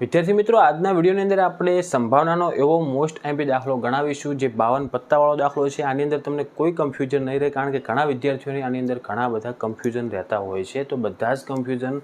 વિદ્યાર્થી મિત્રો, આજના વિડીયોની અંદર આપણે સંભાવનાનો એવો મોસ્ટ એમ્પી દાખલો ગણાવીશું, જે બાવન પત્તાવાળો દાખલો છે. આની અંદર તમને કોઈ કન્ફ્યુઝન નહીં રહે, કારણ કે ઘણા વિદ્યાર્થીઓને આની અંદર ઘણા બધા કન્ફ્યુઝન રહેતા હોય છે. તો બધા જ કન્ફ્યુઝન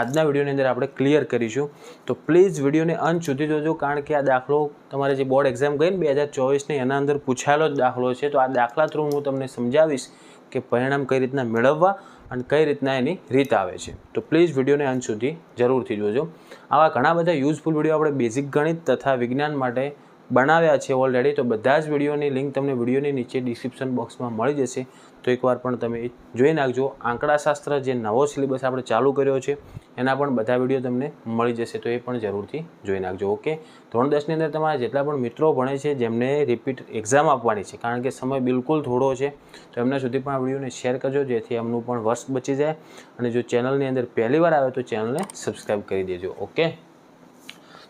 આજના વિડીયોની અંદર આપણે ક્લિયર કરીશું. તો પ્લીઝ વિડીયોને અંત સુધી જોજો, કારણ કે આ દાખલો તમારે જે બોર્ડ એક્ઝામ ગઈ ને બે હજાર ચોવીસની એના અંદર પૂછાયેલો જ દાખલો છે. તો આ દાખલા થ્રુ હું તમને સમજાવીશ કે પરિણામ કઈ રીતના મેળવવા અને કઈ રીતના એની રીત આવે છે. તો પ્લીઝ વિડીયોને અંત સુધી જરૂરથી જોજો. આવા ઘણા બધા યુઝફુલ વીડિયો આપણે બેઝિક ગણિત તથા વિજ્ઞાન માટે બનાવ્યા છે ઓલરેડી તો બધા જ વિડીયોની લિંક તમને વિડીયોની નીચે ડિસ્ક્રિપ્શન બોક્સમાં મળી જશે. તો એકવાર પણ તમે જોઈ નાખજો. આંકડાશાસ્ત્ર જે નવો સિલેબસ આપણે ચાલુ કર્યો છે, એના પણ બધા વીડિયો તમને મળી જશે, તો એ પણ જરૂરથી જોઈ નાખજો. ઓકે? ધોરણ દસની અંદર તમારા જેટલા પણ મિત્રો ભણે છે, જેમને રિપીટ એક્ઝામ આપવાની છે, કારણ કે સમય બિલકુલ થોડો છે, તો એમના સુધી પણ આ વિડીયોને શેર કરજો, જેથી એમનું પણ વર્ષ બચી જાય. અને જો ચેનલની અંદર પહેલી વાર આવે તો ચેનલને સબસ્ક્રાઈબ કરી દેજો. ઓકે?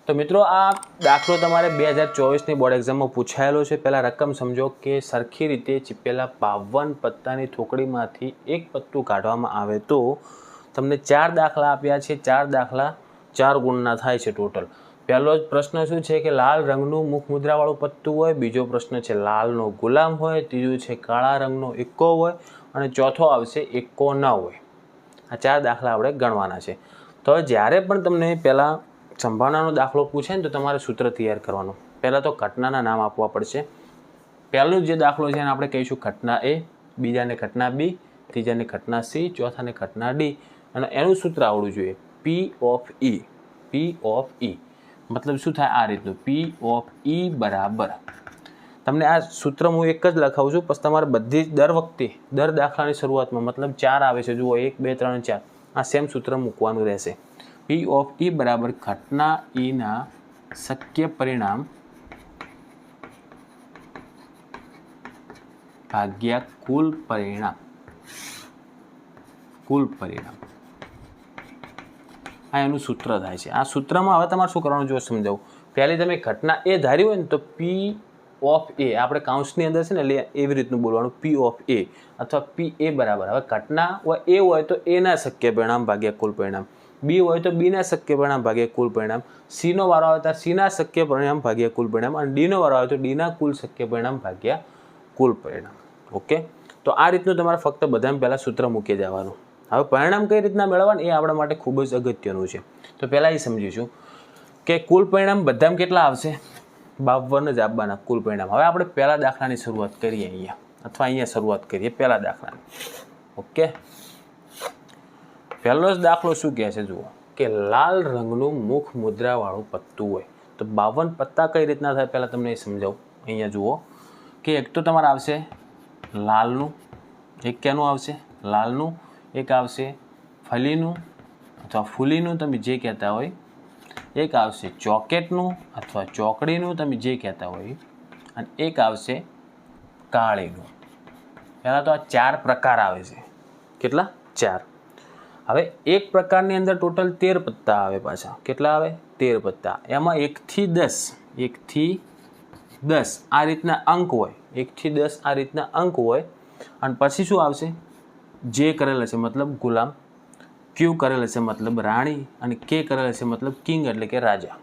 તો મિત્રો, આ દાખલો તમારે બે હજાર ચોવીસની બોર્ડ એક્ઝામમાં પૂછાયેલો છે. પહેલાં રકમ સમજો કે સરખી રીતે ચીપેલા બાવન પત્તાની થોકડીમાંથી એક પત્તું કાઢવામાં આવે તો તમને ચાર દાખલા આપ્યા છે. ચાર દાખલા ચાર ગુણના થાય છે ટોટલ. પહેલો જ પ્રશ્ન શું છે કે લાલ રંગનું મુખ મુદ્રાવાળું પત્તું હોય? બીજો પ્રશ્ન છે લાલનો ગુલામ હોય? ત્રીજું છે કાળા રંગનો એકો હોય? અને ચોથો આવશે એકો ન હોય. આ ચાર દાખલા આપણે ગણવાના છે. તો જ્યારે પણ તમને પહેલાં સંભાવનાનો દાખલો પૂછે ને તો તમારે સૂત્ર તૈયાર કરવાનું. પહેલાં તો ઘટનાના નામ આપવા પડશે. પહેલું જે દાખલો છે એને આપણે કહીશું ઘટના એ, બીજાને ઘટના બી, ત્રીજાને ઘટના સી, ચોથાને ઘટના ડી. અને એનું સૂત્ર આવડવું જોઈએ. પી ઓફ ઈ પી ઓફ ઈ મતલબ શું થાય? આ રીતનું. પી ઓફ ઈ બરાબર. તમને આ સૂત્ર હું એક જ લખાવું છું, પછી તમારે બધી જ દર વખતે, દર દાખલાની શરૂઆતમાં મતલબ ચાર આવે છે. જુઓ, એક, બે, ત્રણ, ચાર. આ સેમ સૂત્ર મૂકવાનું રહેશે. પી ઓફ ઈ બરાબર ઘટના ઈના શક્ય પરિણામ ભાગ્યા કુલ પરિણામ. કુલ પરિણામ. આ એનું સૂત્ર થાય છે. આ સૂત્રમાં હવે તમારે શું કરવાનું જો સમજાવું. પહેલી તમે ઘટના એ ધારી હોય ને તો પી ઓફ એ આપણે કાઉન્સની અંદર છે ને એટલે એવી રીતનું બોલવાનું પી ઓફ એ અથવા પી એ બરાબર. હવે ઘટના હોય એ હોય તો એના શક્ય પરિણામ ભાગ્યા કુલ પરિણામ. બી હોય તો બીના શક્ય પરિણામ ભાગ્યા કુલ પરિણામ. સીનો વારો આવે તો સીના શક્ય પરિણામ ભાગ્યા કુલ પરિણામ અને ડીનો વારો આવે તો ડીના કુલ શક્ય પરિણામ ભાગ્યા કુલ પરિણામ. ઓકે? તો આ રીતનું તમારે ફક્ત બધામાં પહેલાં સૂત્ર મૂકી જવાનું હવે પરિણામ કઈ રીતના મેળવવાનું એ આપણા માટે ખૂબ જ અગત્યનું છે. તો પહેલાં એ સમજીશું કે કુલ પરિણામ બધામાં કેટલા આવશે? બાવન જ આપવાના કુલ પરિણામ. હવે આપણે પહેલા દાખલાની શરૂઆત કરીએ અહીંયા. અથવા અહીંયા શરૂઆત કરીએ પહેલા દાખલાની. ઓકે? પહેલો જ દાખલો શું કહે છે, જુઓ. કે લાલ રંગનું મુખ મુદ્રાવાળું પત્તું હોય. તો બાવન પત્તા કઈ રીતના થાય પહેલાં તમને એ સમજાવું. અહીંયા જુઓ. કે એક તો તમારે આવશે લાલનું, એક ક્યાંનું આવશે? લાલનું, એક આવશે ફલીનું અથવા ફૂલીનું તમે જે કહેતા હોય. એક આવશે ચોકેટનું અથવા ચોકડીનું તમે જે કહેતા હોય. અને એક આવશે કાળીનું. પહેલાં તો આ ચાર પ્રકાર આવે છે. કેટલા? ચાર. હવે એક પ્રકારની અંદર ટોટલ તેર પત્તા આવે પાછા. કેટલા આવે? તેર પત્તા. એમાં એકથી દસ એકથી દસ આ રીતના અંક હોય. એકથી દસ આ રીતના અંક હોય. અને પછી શું આવશે? જે કરેલ છે મતલબ ગુલામ. ક્યુ કરેલ છે મતલબ રાણી. અને કે કરેલ છે મતલબ કિંગ એટલે કે રાજા.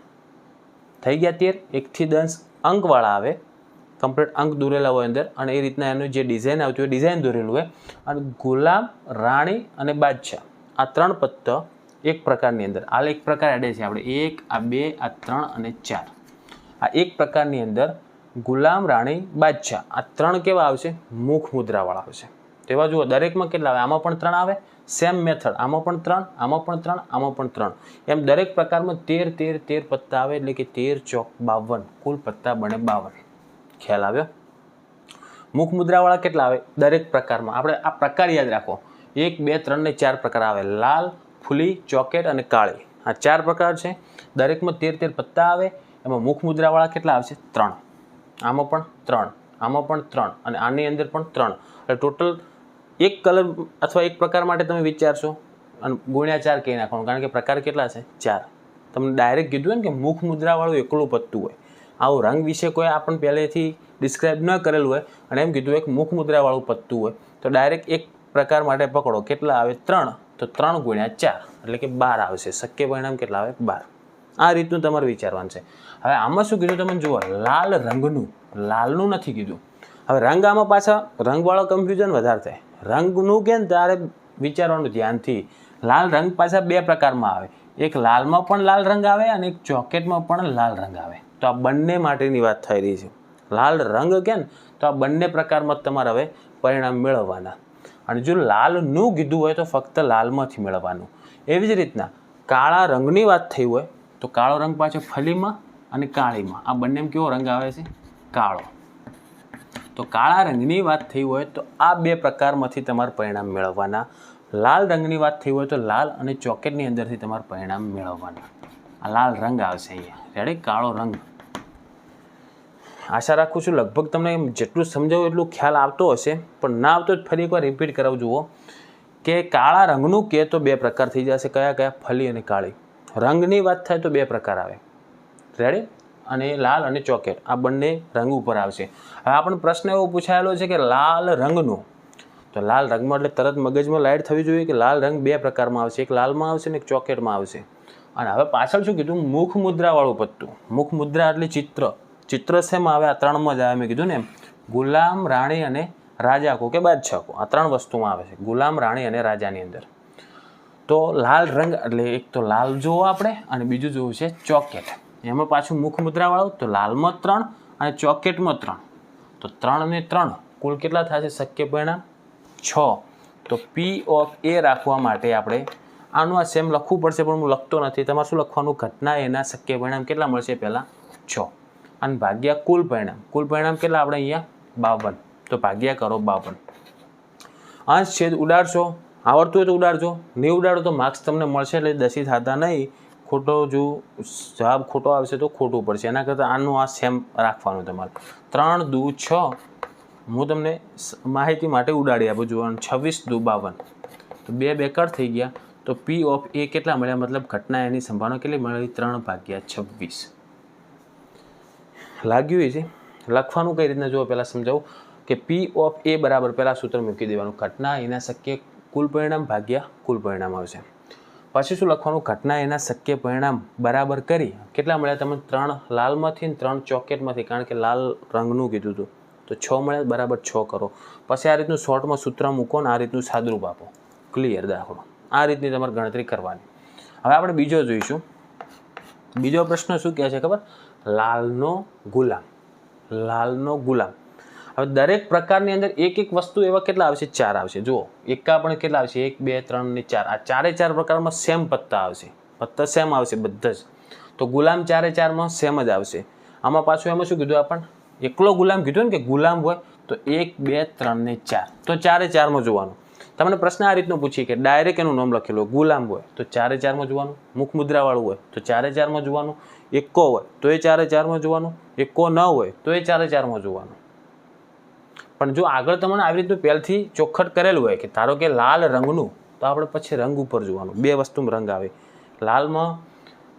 થઈ ગયા તેર? એકથી દસ અંકવાળા આવે. કમ્પ્લીટ અંક દોરેલા હોય અંદર. અને એ રીતના એનું જે ડિઝાઇન આવતી હોય ડિઝાઇન દોરેલું હોય. અને ગુલામ, રાણી અને બાદશાહ. આ ત્રણ પત્ત એક પ્રકારની અંદર. આ એક પ્રકાર એડે છે આપણે. એક, આ બે, આ ત્રણ અને ચાર. આ એક પ્રકારની અંદર ગુલામ રાણી બાદશાહ. આ ત્રણ કેવા આવશે? મુખ મુદ્રાવાળા આવશે. તેવા જુઓ, દરેકમાં કેટલા આવે? આમાં પણ ત્રણ આવે? સેમ મેથડ આમાં પણ ત્રણ, આમાં પણ ત્રણ, આમાં પણ ત્રણ. એમ દરેક પ્રકારમાં તેર તેર તેર પત્તા આવે એટલે કે તેર ચોક બાવન. કુલ પત્તા બને બાવન. ખ્યાલ આવ્યો? મુખ મુદ્રાવાળા કેટલા આવે? દરેક પ્રકારમાં. આપણે આ પ્રકાર યાદ રાખો. એક, બે, ત્રણ ને ચાર પ્રકાર આવે. લાલ, ફૂલી, ચોકેટ અને કાળી. આ ચાર પ્રકાર છે. દરેકમાં તેર તેર પત્તા આવે. એમાં મુખ મુદ્રાવાળા કેટલા આવશે? ત્રણ. આમાં પણ ત્રણ. આમાં પણ ત્રણ. અને આની અંદર પણ ત્રણ. એટલે ટોટલ એક કલર અથવા એક પ્રકાર માટે તમે વિચારશો અને ગુણ્યા ચાર કહી નાખવાનું, કારણ કે પ્રકાર કેટલા છે? ચાર. તમને ડાયરેક્ટ કીધું ને કે મુખ મુદ્રાવાળું એકલું પત્તું હોય. આવું રંગ વિશે કોઈ આપણને પહેલેથી ડિસ્ક્રાઇબ ન કરેલું હોય અને એમ કીધું એક મુખ મુદ્રાવાળું પત્તું હોય. તો ડાયરેક્ટ એક પ્રકાર માટે પકડો. કેટલા આવે? ત્રણ. તો ત્રણ ગુણ્યા ચાર. એટલે કે બાર આવશે. શક્ય પરિણામ કેટલા આવે? બાર. આ રીતનું તમારે વિચારવાનું છે. હવે આમાં શું કીધું તમે જુઓ, લાલ રંગનું. લાલનું નથી કીધું. હવે રંગ આમાં પાછા રંગવાળો કન્ફ્યુઝન વધારે થાય. રંગનું કે તારે વિચારવાનું ધ્યાનથી. લાલ રંગ પાછા બે પ્રકારમાં આવે. એક લાલમાં પણ લાલ રંગ આવે અને એક ચોકેટમાં પણ લાલ રંગ આવે. તો આ બંને માટેની વાત થઈ રહી છે. લાલ રંગ કે તો આ બંને પ્રકારમાં તમારે હવે પરિણામ મેળવવાના. અને જો લાલનું કીધું હોય તો ફક્ત લાલમાંથી મેળવવાનું. એવી જ રીતના કાળા રંગની વાત થઈ હોય તો કાળો રંગ પાછો ફલીમાં અને કાળીમાં. આ બંનેમાં કેવો રંગ આવે છે? કાળો. તો કાળા રંગની વાત થઈ હોય તો આ બે પ્રકારમાંથી તમારે પરિણામ મેળવવાના. લાલ રંગની વાત થઈ હોય તો લાલ અને ચોકેટની અંદરથી તમારે પરિણામ મેળવવાના. આ લાલ રંગ આવશે અહીંયા. રેડી કાળો રંગ. આશા રાખું છું લગભગ તમને જેટલું સમજાવું એટલું ખ્યાલ આવતો હશે, પણ ના આવતો જ ફરી એકવાર રિપીટ કરાવું, જુઓ. કે કાળા રંગનું કે તો બે પ્રકાર થઈ જશે, કયા કયા? ફલી અને કાળી. રંગની વાત થાય તો બે પ્રકાર આવે. રેડી અને લાલ અને ચોકેટ આ બંને રંગ ઉપર આવશે. હવે આપણને પ્રશ્ન એવો પૂછાયેલો છે કે લાલ રંગનું? તો લાલ રંગમાં એટલે તરત મગજમાં લાઇટ થવી જોઈએ કે લાલ રંગ બે પ્રકારમાં આવશે. એક લાલમાં આવશે ને એક ચોકેટમાં આવશે. અને હવે પાછળ શું કીધું? મુખ મુદ્રાવાળું પત્તું. મુખ મુદ્રા એટલે ચિત્ર. ચિત્ર શેમાં આવે, આ ત્રણમાં જ આવે. મેં કીધું ને એમ, ગુલામ, રાણી અને રાજા કો કે બાદશાહ કો આ ત્રણ વસ્તુમાં આવે છે, ગુલામ, રાણી અને રાજાની અંદર. તો લાલ રંગ, એટલે એક તો લાલ જોવો આપણે, અને બીજું જોવું છે ચોકેટ. એમાં પાછું મુખ મુદ્રાવાળું, તો લાલમાં ત્રણ અને ચોકેટમાં ત્રણ. તો ત્રણ ને ત્રણ, કુલ કેટલા થશે શક્ય પરિણામ? છ. તો પી ઓફ એ રાખવા માટે આપણે આનું આ સેમ લખવું પડશે, પણ હું લખતો નથી. તમારે શું લખવાનું? ઘટના એના શક્ય પરિણામ કેટલા મળશે પહેલાં? છ. અને ભાગ્યા કુલ પરિણામ. કુલ પરિણામ કેટલા? આપણે અહીંયા બાવન. તો ભાગ્યા કરો બાવન. અંશ છેદ ઉડાડશો. આવડતું હોય તો ઉડાડજો. નહીં ઉડાડો તો માર્ક્સ તમને મળશે એટલે દસી થતા નહીં. ખોટો જો જવાબ ખોટો આવશે તો ખોટું પડશે. એના કરતાં આનું આ સેમ રાખવાનું તમારે. ત્રણ દુ છ. હું તમને માહિતી માટે ઉડાડી આપું જોવાનું છવ્વીસ દુ બાવન. તો બે બે કટ થઈ ગયા. તો પી ઓફ એ કેટલા મળ્યા? મતલબ ઘટના એની સંભાવના કેટલી મળી ત્રણ ભાગ્યા છવ્વીસ. લાગ્યું છે. લખવાનું કઈ રીતના? જુઓ, પહેલાં સમજાવું કે પી ઓફ એ બરાબર પહેલાં સૂત્ર મૂકી દેવાનું. ઘટના એના શક્ય કુલ પરિણામ ભાગ્યા કુલ પરિણામ આવશે. પછી શું લખવાનું? ઘટના એના શક્ય પરિણામ બરાબર કરી. કેટલા મળ્યા તમે ત્રણ લાલમાંથી ત્રણ ચોકેટમાંથી. કારણ કે લાલ રંગનું કીધું હતું. તો છ મળ્યા બરાબર છ કરો. પછી આ રીતનું શોર્ટમાં સૂત્ર મૂકો ને આ રીતનું સાદરૂપ આપો. ક્લિયર દાખલો. આ રીતની તમારે ગણતરી કરવાની. હવે આપણે બીજો જોઈશું. બીજો પ્રશ્ન શું કહે છે ખબર? લાલનો ગુલામ. લાલનો ગુલામ. હવે દરેક પ્રકારની અંદર એક એક વસ્તુ એવા કેટલા આવશે? ચાર આવશે. જુઓ, એકા પણ કેટલા આવશે? એક, બે, ત્રણ ને ચાર. આ ચારે ચાર પ્રકારમાં સેમ પત્તા આવશે. પત્તા સેમ આવશે બધા જ. તો ગુલામ ચારે ચારમાં સેમ જ આવશે. આમાં પાછું એમાં શું કીધું આપણને એકલો ગુલામ કીધું ને કે ગુલામ હોય, તો એક, બે, ત્રણ ને ચાર. તો ચારે ચારમાં જોવાનું. તમને પ્રશ્ન આ રીતનો પૂછીએ કે ડાયરેક્ટ એનું નામ લખેલું ગુલામ હોય, તો ચારે ચારમાં જોવાનું. મુખ મુદ્રાવાળું હોય, તો ચારે ચારમાં જોવાનું. એકો હોય, તો એ ચારે ચારમાં જોવાનું. એકો ન હોય, તો એ ચારે ચારમાં જોવાનું. પણ જો આગળ તમને આવી રીતનું પહેલથી ચોખ્ખટ કરેલું હોય કે ધારો કે લાલ રંગનું, તો આપણે પછી રંગ ઉપર જોવાનું. બે વસ્તુમાં રંગ આવે. લાલમાં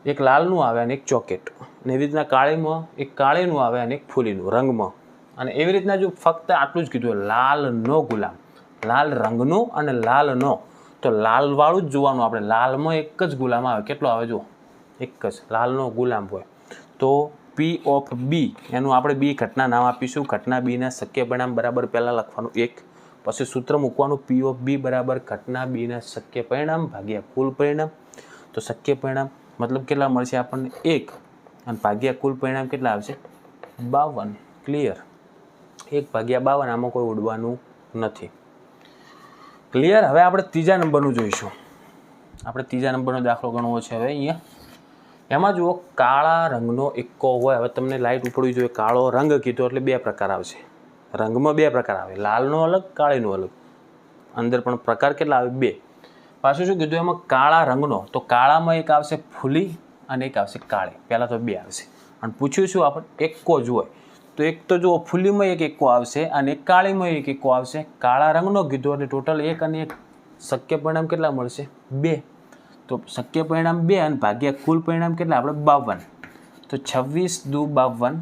એક લાલનું આવે અને એક ચોકેટ. અને એવી રીતના કાળીમાં એક કાળીનું આવે અને એક ફૂલીનું રંગમાં. અને એવી રીતના જો ફક્ત આટલું જ કીધું લાલનો ગુલામ. લાલ રંગનો અને લાલનો તો લાલવાળું જ જોવાનું આપણે. લાલમાં એક જ ગુલામ આવે. કેટલો આવે જો એક જ, લાલનો ગુલામ હોય. તો પી ઓફ બી એનું આપણે બી ઘટના નામ આપીશું. ઘટના બીના શક્ય પરિણામ બરાબર પહેલાં લખવાનું એક, પછી સૂત્ર મૂકવાનું પી ઓફ બી બરાબર ઘટના બીના શક્ય પરિણામ ભાગ્યા કુલ પરિણામ. તો શક્ય પરિણામ મતલબ કેટલા મળશે આપણને? એક. અને ભાગ્યા કુલ પરિણામ કેટલા આવશે? બાવન. ક્લિયર એક ભાગ્યા બાવન, આમાં કોઈ ઉડવાનું નથી. ક્લિયર હવે આપણે ત્રીજા નંબરનું જોઈશું. આપણે ત્રીજા નંબરનો દાખલો ગણવો છે હવે અહીંયા. એમાં જુઓ, કાળા રંગનો એક્કો હોય, હવે તમને લાઇટ ઉપડવી જોઈએ, કાળો રંગ કીધો એટલે બે પ્રકાર આવશે. રંગમાં બે પ્રકાર આવે, લાલનો અલગ, કાળીનો અલગ. અંદર પણ પ્રકાર કેટલા આવે? બે. પાછું શું કીધું એમાં? કાળા રંગનો, તો કાળામાં એક આવશે ફૂલી અને એક આવશે કાળી. પહેલાં તો બે આવશે. અને પૂછ્યું શું? આપણે એક્કો જ હોય. તો એક તો જુઓ, ફૂલીમાં એક એક્કો આવશે અને એક કાળીમાં એક એક્કો આવશે. કાળા રંગનો કીધો એટલે ટોટલ એક અને એક શક્ય પરિણામ કેટલા મળશે? બે. તો શક્ય પરિણામ બે અને ભાગ્યા કુલ પરિણામ કેટલા? આપણે બાવન. તો છવ્વીસ દુ બાવન,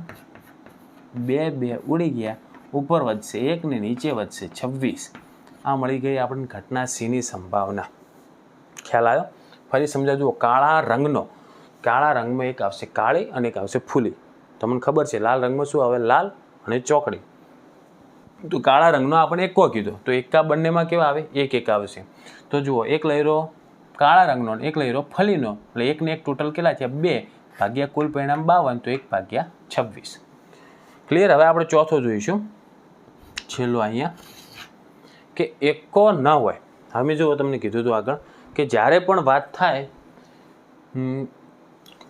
બે બે ઉડી ગયા. ઉપર વધશે એક ને નીચે વધશે છવ્વીસ. આ મળી ગઈ આપણને ઘટના સીની સંભાવના. ખ્યાલ આવ્યો? ફરી સમજાવજો, કાળા રંગનો. કાળા રંગમાં એક આવશે કાળી અને એક આવશે ફૂલી. તમને ખબર છે, લાલ રંગમાં શું આવે? લાલ અને ચોકડી. તો કાળા રંગનો આપણે એકો કીધો. તો એકા બંનેમાં કેવા આવે? એક એક આવશે. તો જુઓ, એક લહેરો કાળા રંગનો એક લહેરો ફલીનો. એટલે એકને એક ટોટલ કેટલા છે? બે ભાગ્યા કુલ પરિણામ બાવન, તો એક ભાગ્યા છવ્વીસ. ક્લિયર હવે આપણે ચોથો જોઈશું. છેલ્લો અહીંયા. કે એકો ન હોય. હવે જો તમને કીધું હતું આગળ કે જ્યારે પણ વાત થાય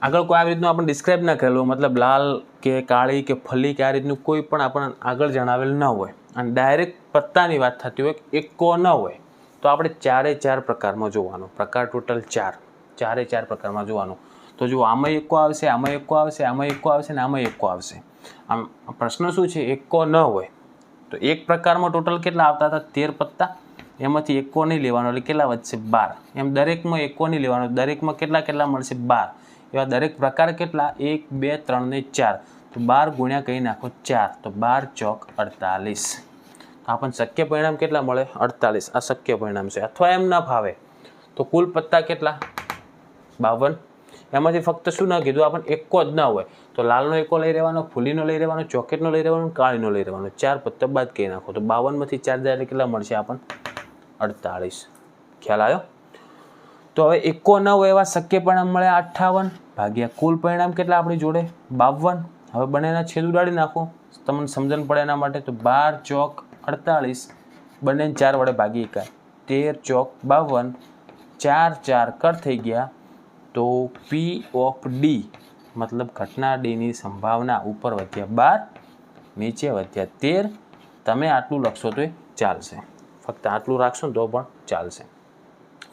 આગળ કોઈ આવી રીતનું આપણે ડિસ્ક્રાઇબ ના કરેલું, મતલબ લાલ કે કાળી કે ફલી કે આ રીતનું કોઈ પણ આપણને આગળ જણાવેલ ન હોય. અને ડાયરેક્ટ પત્તાની વાત થતી હોય એકો ન હોય. તો આપણે ચારે ચાર પ્રકારમાં જોવાનું. પ્રકાર ટોટલ ચાર. ચારે ચાર પ્રકારમાં જોવાનું. તો જો આમાં એકો આવશે, આમાં એકો આવશે, આમાં એકો આવશે ને આમાં એકો આવશે. આમ, પ્રશ્ન શું છે? એકો ન હોય. તો એક પ્રકારમાં ટોટલ કેટલા આવતા હતા? તેર પત્તા. એમાંથી એકો નહીં લેવાનો, એટલે કેટલા વધશે? બાર. એમ દરેકમાં એકો નહીં લેવાનો. દરેકમાં કેટલા કેટલા મળશે? બાર. એવા દરેક પ્રકાર કેટલા? એક, બે, ત્રણ ને ચાર. તો બાર ગુણ્યા કહી નાખો ચાર. તો બાર ચોક અડતાલીસ. તો આપણને શક્ય પરિણામ કેટલા મળે? અડતાલીસ. આ શક્ય પરિણામ છે. અથવા એમ ના ભાવે. તો કુલ પત્તા કેટલા? બાવન. એમાંથી ફક્ત શું ના કીધું? આપણને એકો જ ના હોય. તો લાલનો એકો લઈ રહેવાનો, ફૂલીનો લઈ રહેવાનો, ચોકેટનો લઈ રહેવાનો, કાળીનો લઈ રહેવાનો. ચાર પત્તા બાદ કહી નાખો. તો બાવનમાંથી ચાર જાય કેટલા મળશે? આપણને અડતાળીસ ખ્યાલ આવ્યો? તો હવે એકો ન હોય એવા શક્ય પરિણામ મળે અઠ્ઠાવન. ભાગ્યા કુલ પરિણામ કેટલા આપણી જોડે? બાવન. હવે બંનેના છેદ ઉડાડી નાખો. તમને સમજણ પડે એના માટે. તો બાર ચોક અડતાળીસ બંનેને ચાર વડે ભાગી એકાય તેર ચોક બાવન, ચાર ચાર કટ થઈ ગયા તો પી ઓફ ડી મતલબ ઘટના ડીની સંભાવના ઉપર વધ્યા બાર, નીચે વધ્યા તેર. તમે આટલું લખશો તો ચાલશે. ફક્ત આટલું રાખશો તો પણ ચાલશે.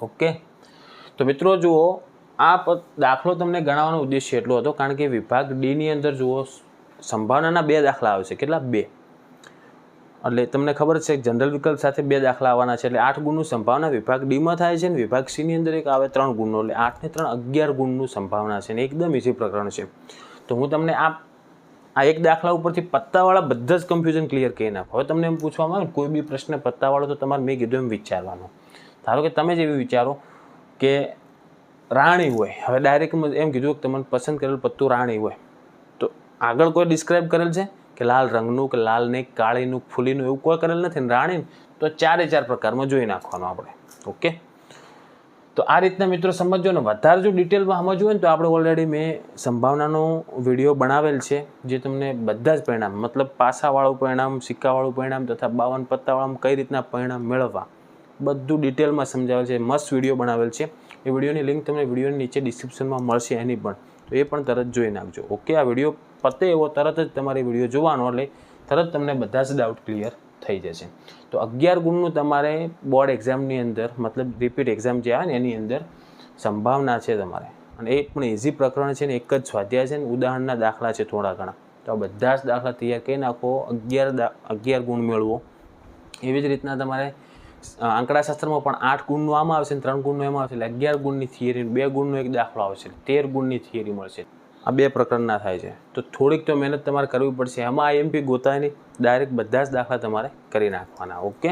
ઓકે? તો મિત્રો જુઓ, આ દાખલો તમને ગણાવવાનો ઉદ્દેશ્ય એટલો હતો કારણ કે વિભાગ ડીની અંદર જુઓ સંભાવનાના બે દાખલા આવશે કેટલા? બે. એટલે તમને ખબર છે જનરલ વિકલ્પ સાથે બે દાખલા આવવાના છે એટલે આઠ ગુણનું સંભાવના, વિભાગ ડીમાં થાય છે ને વિભાગ સીની અંદર એક આવે ત્રણ ગુણનો, એટલે આઠને ત્રણ અગિયાર ગુણનું સંભાવના છે ને એકદમ ઇઝી પ્રકરણ છે. તો હું તમને આ આ એક દાખલા ઉપરથી પત્તાવાળા બધા જ કન્ફ્યુઝન ક્લિયર કહી નાખો. હવે તમને એમ પૂછવામાં આવે કોઈ બી પ્રશ્ન પત્તાવાળો તો તમારે મેં કીધું એમ વિચારવાનો. ધારો કે તમે જ એવી વિચારો કે રાણી હોય, હવે ડાયરેક્ટ એમ કીધું કે તમને પસંદ કરેલ પત્તું રાણી હોય. તો આગળ કોઈ ડિસ્ક્રાઇબ કરેલ છે? કે લાલ રંગનું, કે લાલ ને કાળીનું, ફૂલીનું એવું કોઈ કરેલ નથી ને રાણી તો ચારે ચાર પ્રકારમાં જોઈ નાખવાનું આપણે. ઓકે? તો આ રીતના મિત્રો સમજો ને વધારે જો ડિટેલમાં સમજવું હોય ને તો આપણે ઓલરેડી મેં સંભાવનાનો વીડિયો બનાવેલ છે, જે તમને બધા જ પરિણામ, મતલબ પાસાવાળું પરિણામ, સિક્કાવાળું પરિણામ તથા બાવન પત્તાવાળામાં કઈ રીતના પરિણામ મેળવવા, બધું ડિટેલમાં સમજાવેલ છે, મસ્ત વીડિયો બનાવેલ છે. એ વિડીયોની લિંક તમને વિડીયોની નીચે ડિસ્ક્રિપ્શનમાં મળશે એની પણ. તો એ પણ તરત જોઈ નાખજો. ઓકે? આ વીડિયો પતે એવો તરત જ તમારે વીડિયો જોવાનો એટલે તરત તમને બધા જ ડાઉટ ક્લિયર થઈ જશે. તો અગિયાર ગુણનું તમારે બોર્ડ એક્ઝામની અંદર, મતલબ રિપીટ એક્ઝામ જે આવે ને એની અંદર સંભાવના છે તમારે. અને એ પણ ઇઝી પ્રકરણ છે ને એક જ સ્વાધ્યાય છે ને ઉદાહરણના દાખલા છે થોડા ઘણા. તો આ બધા જ દાખલા તૈયાર કરી નાખો. અગિયાર અગિયાર ગુણ મેળવો. એવી જ રીતના તમારે આંકડાશાસ્ત્રમાં પણ આઠ ગુણનું આમાં આવશે ને ત્રણ ગુણનું એમાં આવશે. એટલે અગિયાર ગુણની થિયરી બે ગુણનો એક દાખલો આવશે. તેર ગુણની થિયરી મળશે. આ બે પ્રકરણના થાય છે. તો થોડીક તો મહેનત તમારે કરવી પડશે. એમાં આઈએમપી ગોતાની ડાયરેક્ટ બધા જ દાખલા તમારે કરી નાખવાના ઓકે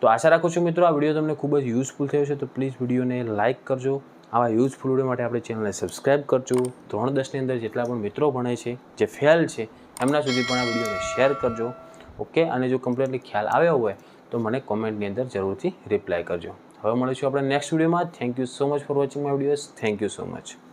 તો આશા રાખું છું મિત્રો આ વીડિયો તમને ખૂબ જ યુઝફુલ થયો છે તો પ્લીઝ વિડીયોને લાઇક કરજો. આવા યુઝફુલ વીડિયો માટે આપણે ચેનલને સબસ્ક્રાઇબ કરજો. ધોરણ દસની અંદર જેટલા પણ મિત્રો ભણે છે, જે ફેલ છે, એમના સુધી પણ આ વિડીયોને શેર કરજો ઓકે અને જો કમ્પ્લેટલી ખ્યાલ આવ્યો હોય, તો મને કોમેન્ટની અંદર જરૂરથી રિપ્લાય કરજો. હવે મળીશું આપણે નેક્સ્ટ વિડીયોમાં thank you so much for watching my videos thank you so much